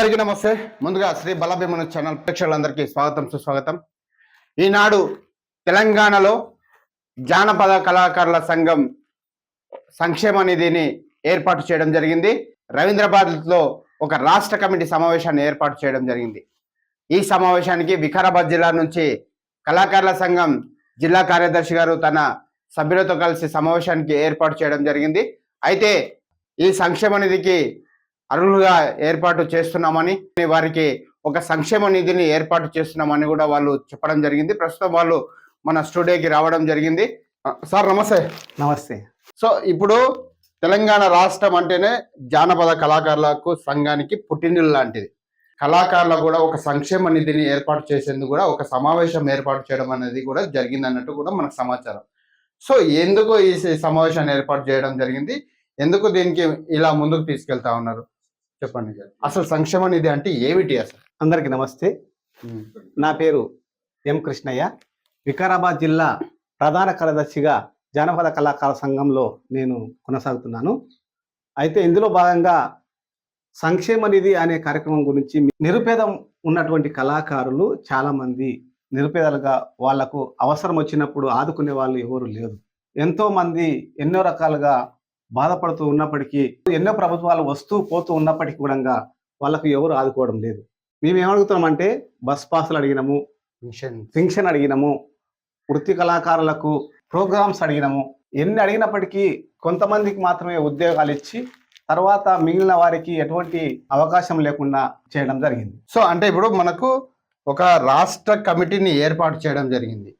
అందరికీ నమస్తే. ముందుగా శ్రీ బలభీమన ఛానల్ ప్రేక్షకులందరికీ స్వాగతం సుస్వాగతం. ఈనాడు తెలంగాణలో జానపద కళాకారుల సంఘం సంక్షేమ నిధిని ఏర్పాటు చేయడం జరిగింది. రవీంద్రబాద్లో ఒక రాష్ట్ర కమిటీ సమావేశాన్ని ఏర్పాటు చేయడం జరిగింది. ఈ సమావేశానికి వికారాబాద్ జిల్లా నుంచి కళాకారుల సంఘం జిల్లా కార్యదర్శి గారు తన సభ్యులతో కలిసి సమావేశానికి ఏర్పాటు చేయడం జరిగింది. అయితే ఈ సంక్షేమ నిధికి అర్హులుగా ఏర్పాటు చేస్తున్నామని వారికి ఒక సంక్షేమ నిధిని ఏర్పాటు చేస్తున్నామని కూడా వాళ్ళు చెప్పడం జరిగింది. ప్రస్తుతం వాళ్ళు మన స్టూడియోకి రావడం జరిగింది. సార్ నమస్తే. నమస్తే. సో ఇప్పుడు తెలంగాణ రాష్ట్రం అంటేనే జానపద కళాకారులకు సంఘానికి పుట్టినిల్లు లాంటిది. కళాకారులకు కూడా ఒక సంక్షేమ నిధిని ఏర్పాటు చేసేందుకు కూడా ఒక సమావేశం ఏర్పాటు చేయడం అనేది కూడా జరిగింది అన్నట్టు కూడా మనకు సమాచారం. సో ఎందుకు ఈ సమావేశాన్ని ఏర్పాటు చేయడం జరిగింది? ఎందుకు దీనికి ఇలా ముందుకు తీసుకెళ్తా ఉన్నారు? చెప్పండి అసలు సంక్షేమ నిధి అంటే ఏమిటి అసలు? అందరికీ నమస్తే. నా పేరు ఎం కృష్ణయ్య. వికారాబాద్ జిల్లా ప్రధాన కార్యదర్శిగా జానపద కళాకార సంఘంలో నేను కొనసాగుతున్నాను. అయితే ఇందులో భాగంగా సంక్షేమ నిధి అనే కార్యక్రమం గురించి నిరుపేదం ఉన్నటువంటి కళాకారులు చాలామంది నిరుపేదలుగా వాళ్ళకు అవసరం వచ్చినప్పుడు ఆదుకునే వాళ్ళు ఎవరు లేరు. ఎంతో మంది ఎన్నో రకాలుగా బాధపడుతూ ఉన్నప్పటికీ ఎన్నో ప్రభుత్వాలు వస్తూ పోతూ ఉన్నప్పటికీ కూడా వాళ్ళకు ఎవరు ఆదుకోవడం లేదు. మేము ఏమడుగుతున్నామంటే బస్ పాసులు అడిగినాము పింఛన్ అడిగినాము వృత్తి కళాకారులకు ప్రోగ్రామ్స్ అడిగినాము ఎన్ని అడిగినప్పటికీ కొంతమందికి మాత్రమే ఉద్యోగాలు ఇచ్చి తర్వాత మిగిలిన వారికి ఎటువంటి అవకాశం లేకుండా చేయడం జరిగింది. సో అంటే ఇప్పుడు మనకు ఒక రాష్ట్ర కమిటీని ఏర్పాటు చేయడం జరిగింది.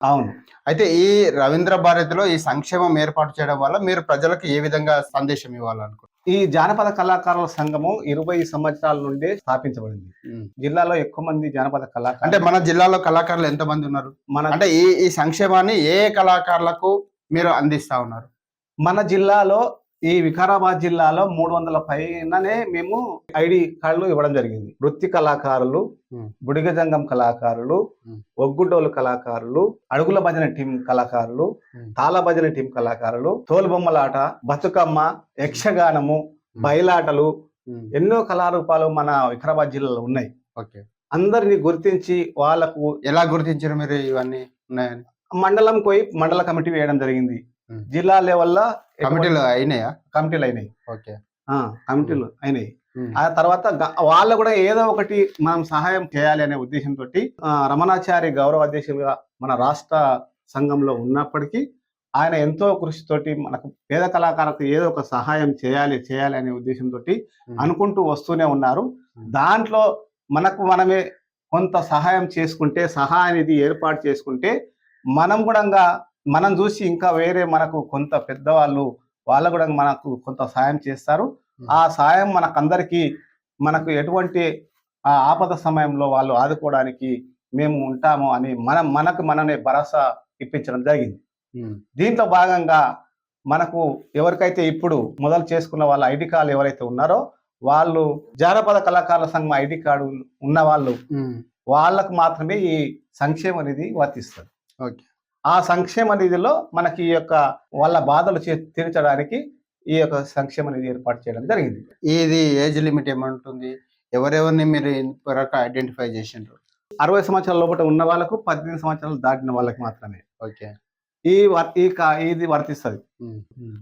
అవును. అయితే ఈ రవీంద్ర భారతిలో ఈ సంక్షేమం ఏర్పాటు చేయడం వల్ల మీరు ప్రజలకు ఏ విధంగా సందేశం ఇవ్వాలనుకుంటున్నారు ఈ జానపద కళాకారుల సంఘము ఇరవై సంవత్సరాల నుండి స్థాపించబడింది. జిల్లాలో ఎక్కువ మంది జానపద అంటే కళాకారులు మన జిల్లాలో కళాకారులు ఎంతమంది ఉన్నారు? మన అంటే ఈ ఈ సంక్షేమాన్ని ఏ కళాకారులకు మీరు అందిస్తా ఉన్నారు? మన జిల్లాలో ఈ వికారాబాద్ జిల్లాలో మూడు వందల పైననే మేము ఐడి కార్డులు ఇవ్వడం జరిగింది వృత్తి కళాకారులు. బుడిగజంగం కళాకారులు. ఒగ్గుడోలు కళాకారులు అడుగుల భజన టీం కళాకారులు. తాళ భజన టీం కళాకారులు తోలుబొమ్మలాట బతుకమ్మ యక్షగానము బయలాటలు ఎన్నో కళారూపాలు మన వికారాబాద్ జిల్లాలో ఉన్నాయి ఓకే అందరిని గుర్తించి వాళ్ళకు ఎలా గుర్తించారు మీరు ఇవన్నీ ఉన్నాయని మండలం పోయి మండల కమిటీ వేయడం జరిగింది. జిల్లా లెవెల్లో కమిటీలు అయినాయా? కమిటీలు అయినాయి. ఓకే. ఆ, కమిటీలు అయినాయి. ఆ తర్వాత వాళ్ళు కూడా ఏదో ఒకటి మనం సహాయం చేయాలి అనే ఉద్దేశంతో రమణాచారి గౌరవ అధ్యక్షులుగా మన రాష్ట్ర సంఘంలో ఉన్నప్పటికీ ఆయన ఎంతో కృషితోటి మనకు పేద కళాకారులకు ఏదో ఒక సహాయం చేయాలి చేయాలి అనే ఉద్దేశంతో అనుకుంటూ వస్తూనే ఉన్నారు. దాంట్లో మనకు మనమే కొంత సహాయం చేసుకుంటే సహాయ నిధి ఏర్పాటు చేసుకుంటే మనం కూడా మనం చూసి ఇంకా వేరే మనకు కొంత పెద్దవాళ్ళు వాళ్ళు కూడా మనకు కొంత సహాయం చేస్తారు. ఆ సాయం మనకందరికీ మనకు ఎటువంటి ఆ ఆపద సమయంలో వాళ్ళు ఆదుకోవడానికి మేము ఉంటాము అని మనం మనకు మననే భరోసా ఇప్పించడం జరిగింది. దీంట్లో భాగంగా మనకు ఎవరికైతే ఇప్పుడు మొదలు చేసుకున్న వాళ్ళ ఐడి కార్డు ఎవరైతే ఉన్నారో వాళ్ళు జానపద కళాకారుల సంఘం ఐడి కార్డు ఉన్న వాళ్ళు వాళ్ళకు మాత్రమే ఈ సంక్షేమ నిధి వర్తిస్తుంది. ఓకే. ఆ సంక్షేమ నిధిలో మనకి ఈ యొక్క వాళ్ళ బాధలు చే- తీర్చడానికి ఈ యొక్క సంక్షేమ నిధి ఏర్పాటు చేయడం జరిగింది. ఇది ఏజ్ లిమిట్ ఏమంటుంది? ఎవరెవరిని మీరు ఇంతవరకు ఐడెంటిఫై చేసిండ్రు? అరవై సంవత్సరాల లోపల ఉన్న వాళ్ళకు పద్దెనిమిది సంవత్సరాలు దాటిన వాళ్ళకి మాత్రమే. ఓకే. ఈ వర్- ఈ ఇది వర్తిస్తుంది.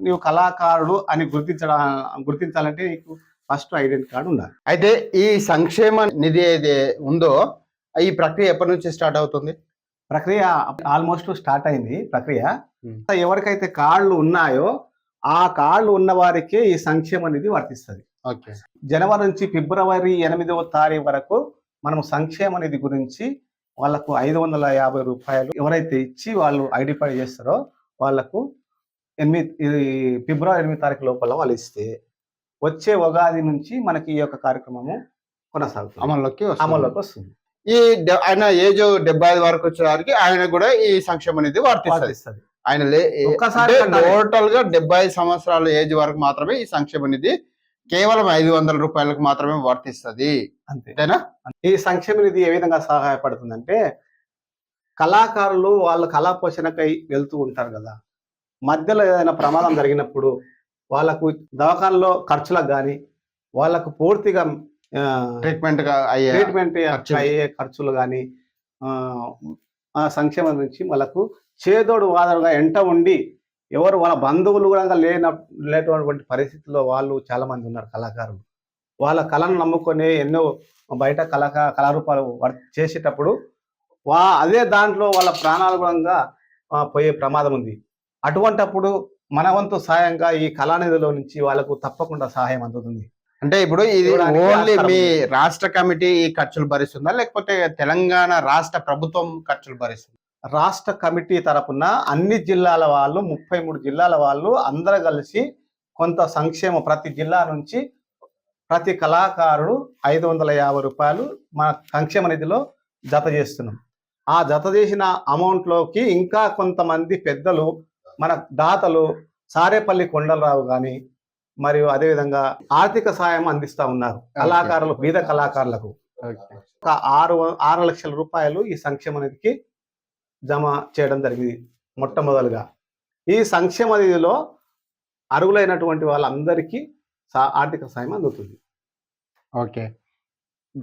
నీవు కళాకారుడు అని గుర్తించడం గుర్తించాలంటే నీకు ఫస్ట్ ఐడెంటి కార్డు ఉండాలి. అయితే ఈ సంక్షేమ నిధి ఏది ఉందో ఈ ప్రక్రియ ఎప్పటి నుంచి స్టార్ట్ అవుతుంది? ప్రక్రియ ఆల్మోస్ట్ స్టార్ట్ అయింది ప్రక్రియ. ఎవరికైతే కార్డులు ఉన్నాయో ఆ కార్డులు ఉన్న వారికే ఈ సంక్షేమ నిధి వర్తిస్తుంది. ఓకే. జనవరి నుంచి ఫిబ్రవరి ఎనిమిదవ తారీఖు వరకు మనం సంక్షేమ నిధి గురించి వాళ్ళకు ఐదు వందల యాభై రూపాయలు ఎవరైతే ఇచ్చి వాళ్ళు ఐడెంటిఫై చేస్తారో వాళ్ళకు ఎనిమిది ఫిబ్రవరి ఎనిమిది తారీఖు లోపల వాళ్ళు ఇస్తే వచ్చే ఉగాది నుంచి మనకి ఈ యొక్క కార్యక్రమము కొనసాగుతుంది. అమల్లోకి. అమల్లోకి వస్తుంది. ఈ ఆయన ఏజ్ డెబ్బై ఐదు వరకు వచ్చేవారికి ఆయన కూడా ఈ సంక్షేమ నిధి వర్తిస్తుంది. ఆయన. టోటల్గా డెబ్బై ఐదు సంవత్సరాల ఏజ్ వరకు మాత్రమే ఈ సంక్షేమ నిధి కేవలం ఐదు వందల రూపాయలకు మాత్రమే వర్తిస్తుంది. అంతే. అంతేనా? ఈ సంక్షేమ నిధి ఏ విధంగా సహాయపడుతుందంటే కళాకారులు వాళ్ళ కళా పోషణకై వెళ్తూ ఉంటారు కదా. మధ్యలో ఏదైనా ప్రమాదం జరిగినప్పుడు వాళ్ళకు దవాఖానలో ఖర్చులకు కానీ వాళ్ళకు పూర్తిగా ట్రీట్మెంట్ అయ్యే ట్రీట్మెంట్. అయ్యే ఖర్చులు. కానీ ఆ సంక్షేమం నుంచి వాళ్ళకు చేదోడు వాదోడుగా ఎంట ఉండి ఎవరు వాళ్ళ బంధువులు కూడా లేన లేనటువంటి పరిస్థితుల్లో వాళ్ళు చాలా మంది ఉన్నారు కళాకారులు. వాళ్ళ కళను నమ్ముకొని ఎన్నో బయట కళాకా కళారూపాలు చేసేటప్పుడు వా అదే దాంట్లో వాళ్ళ ఆ, పోయే ప్రమాదం ఉంది. అటువంటప్పుడు మన వంతు సాయంగా ఈ కళానిధిలో నుంచి వాళ్ళకు తప్పకుండా సహాయం అందుతుంది. అంటే ఇప్పుడు ఇది ఓన్లీ మీ. రాష్ట్ర కమిటీ ఈ ఖర్చులు భరిస్తుందా? లేకపోతే తెలంగాణ రాష్ట్ర ప్రభుత్వం ఖర్చులు భరిస్తుంది? రాష్ట్ర కమిటీ తరపున అన్ని జిల్లాల వాళ్ళు ముప్పై మూడు జిల్లాల వాళ్ళు అందరూ కలిసి కొంత సంక్షేమ ప్రతి జిల్లా నుంచి ప్రతి కళాకారుడు ఐదు వందల యాభై రూపాయలు మన సంక్షేమ నిధిలో జత చేస్తున్నాం. ఆ జత చేసిన అమౌంట్లోకి ఇంకా కొంతమంది పెద్దలు మన దాతలు సారేపల్లి కొండలరావు కానీ మరియు అదేవిధంగా ఆర్థిక సాయం అందిస్తా ఉన్నారు కళాకారులు బీద కళాకారులకు. ఒక ఆరు ఆరు లక్షల రూపాయలు ఈ సంక్షేమ నిధికి జమ చేయడం జరిగింది మొట్టమొదలుగా. ఈ సంక్షేమ నిధిలో అర్హులైనటువంటి వాళ్ళందరికీ ఆర్థిక సాయం అందుతుంది. ఓకే.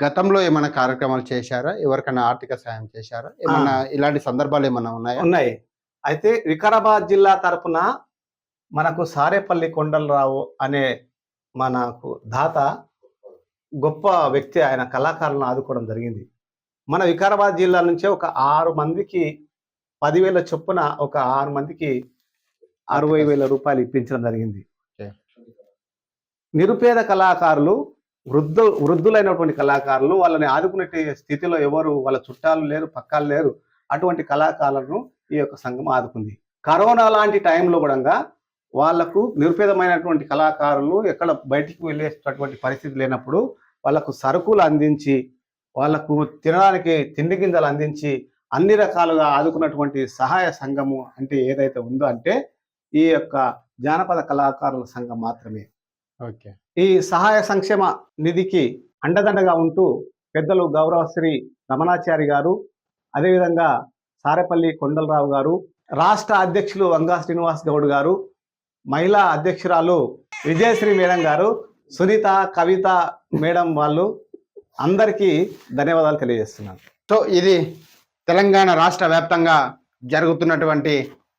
గతంలో ఏమైనా కార్యక్రమాలు చేశారా? ఎవరికైనా ఆర్థిక సాయం చేశారా? ఏమన్నా ఇలాంటి సందర్భాలు ఏమైనా ఉన్నాయా? ఉన్నాయి. అయితే వికారాబాద్ జిల్లా తరపున మనకు సారేపల్లి కొండలరావు అనే మనకు దాత గొప్ప వ్యక్తి ఆయన కళాకారులను ఆదుకోవడం జరిగింది. మన వికారాబాద్ జిల్లా నుంచే ఒక ఆరు మందికి పదివేల చొప్పున ఒక ఆరు మందికి అరవై వేల రూపాయలు ఇప్పించడం జరిగింది. నిరుపేద కళాకారులు వృద్ధు వృద్ధులైనటువంటి కళాకారులు వాళ్ళని ఆదుకునే స్థితిలో ఎవరు వాళ్ళ చుట్టాలు లేరు పక్కాలు లేరు. అటువంటి కళాకారులను ఈ యొక్క సంఘం ఆదుకుంది. కరోనా లాంటి టైంలో కూడా వాళ్ళకు నిరుపేదమైనటువంటి కళాకారులు ఎక్కడ బయటికి వెళ్ళేటటువంటి పరిస్థితి లేనప్పుడు వాళ్ళకు సరుకులు అందించి వాళ్ళకు తినడానికి తిండి గింజలు అందించి అన్ని రకాలుగా ఆదుకున్నటువంటి సహాయ సంఘము అంటే ఏదైతే ఉందో అంటే ఈ యొక్క జానపద కళాకారుల సంఘం మాత్రమే. ఓకే. ఈ సహాయ సంక్షేమ నిధికి అండదండగా ఉంటూ పెద్దలు గౌరవశ్రీ రమణాచారి గారు అదేవిధంగా సారేపల్లి కొండలరావు గారు రాష్ట్ర అధ్యక్షులు వంగా శ్రీనివాస్ గౌడ్ గారు మహిళా అధ్యక్షురాలు విజయశ్రీ మేడం గారు సునీత కవిత మేడం వాళ్ళు అందరికీ ధన్యవాదాలు తెలియజేస్తున్నాను. సో ఇది తెలంగాణ రాష్ట్ర వ్యాప్తంగా జరుగుతున్నటువంటి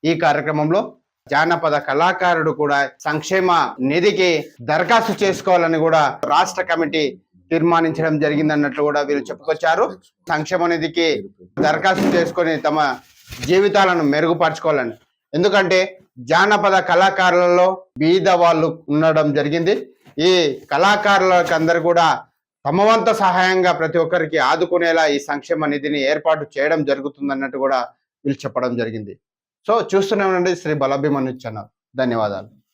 ఈ కార్యక్రమంలో జానపద కళాకారుడు కూడా సంక్షేమ నిధికి దరఖాస్తు చేసుకోవాలని కూడా రాష్ట్ర కమిటీ తీర్మానించడం జరిగిందన్నట్లు కూడా వీళ్ళు చెప్పుకొచ్చారు. సంక్షేమ నిధికి దరఖాస్తు చేసుకొని తమ జీవితాలను మెరుగుపరచుకోవాలని. ఎందుకంటే జానపద కళాకారులలో బీద వాళ్ళు ఉండడం జరిగింది. ఈ కళాకారులకు అందరు కూడా తమ వంత సహాయంగా ప్రతి ఒక్కరికి ఆదుకునేలా ఈ సంక్షేమ నిధిని ఏర్పాటు చేయడం జరుగుతుందన్నట్టు కూడా వీళ్ళు చెప్పడం జరిగింది. సో చూస్తూనే ఉండండి శ్రీ బలభిమను ఛానల్. ధన్యవాదాలు.